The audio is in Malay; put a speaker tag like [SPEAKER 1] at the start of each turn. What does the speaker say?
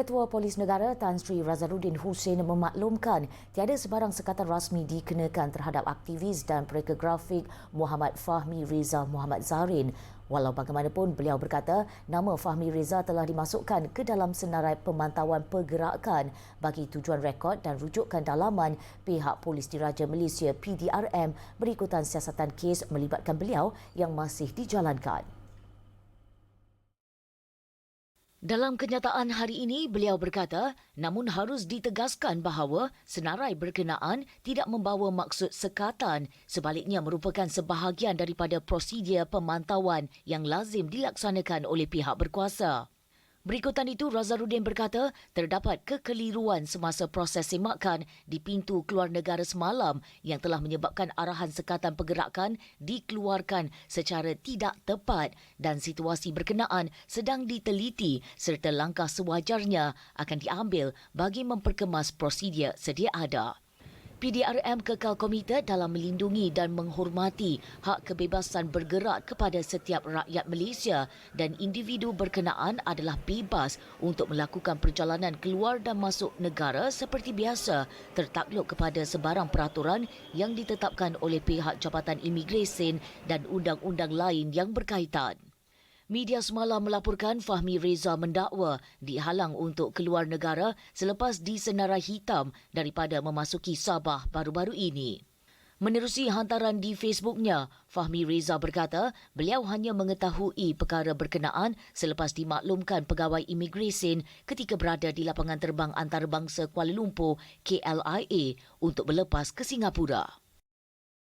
[SPEAKER 1] Ketua Polis Negara Tan Sri Razaruddin Hussein memaklumkan tiada sebarang sekatan rasmi dikenakan terhadap aktivis dan pereka grafik Muhammad Fahmi Reza Muhammad Zarin. Walau bagaimanapun, beliau berkata nama Fahmi Reza telah dimasukkan ke dalam senarai pemantauan pergerakan bagi tujuan rekod dan rujukan dalaman pihak Polis Diraja Malaysia PDRM berikutan siasatan kes melibatkan beliau yang masih dijalankan. Dalam kenyataan hari ini, beliau berkata, namun harus ditegaskan bahawa senarai berkenaan tidak membawa maksud sekatan, sebaliknya merupakan sebahagian daripada prosedur pemantauan yang lazim dilaksanakan oleh pihak berkuasa. Berikutan itu, Razaruddin berkata terdapat kekeliruan semasa proses semakan di pintu keluar negara semalam yang telah menyebabkan arahan sekatan pergerakan dikeluarkan secara tidak tepat dan situasi berkenaan sedang diteliti serta langkah sewajarnya akan diambil bagi memperkemas prosedur sedia ada. PDRM kekal komited dalam melindungi dan menghormati hak kebebasan bergerak kepada setiap rakyat Malaysia dan individu berkenaan adalah bebas untuk melakukan perjalanan keluar dan masuk negara seperti biasa tertakluk kepada sebarang peraturan yang ditetapkan oleh pihak Jabatan Imigresen dan undang-undang lain yang berkaitan. Media semalam melaporkan Fahmi Reza mendakwa dihalang untuk keluar negara selepas disenarai hitam daripada memasuki Sabah baru-baru ini. Menerusi hantaran di Facebooknya, Fahmi Reza berkata beliau hanya mengetahui perkara berkenaan selepas dimaklumkan pegawai imigresen ketika berada di lapangan terbang antarabangsa Kuala Lumpur KLIA untuk berlepas ke Singapura.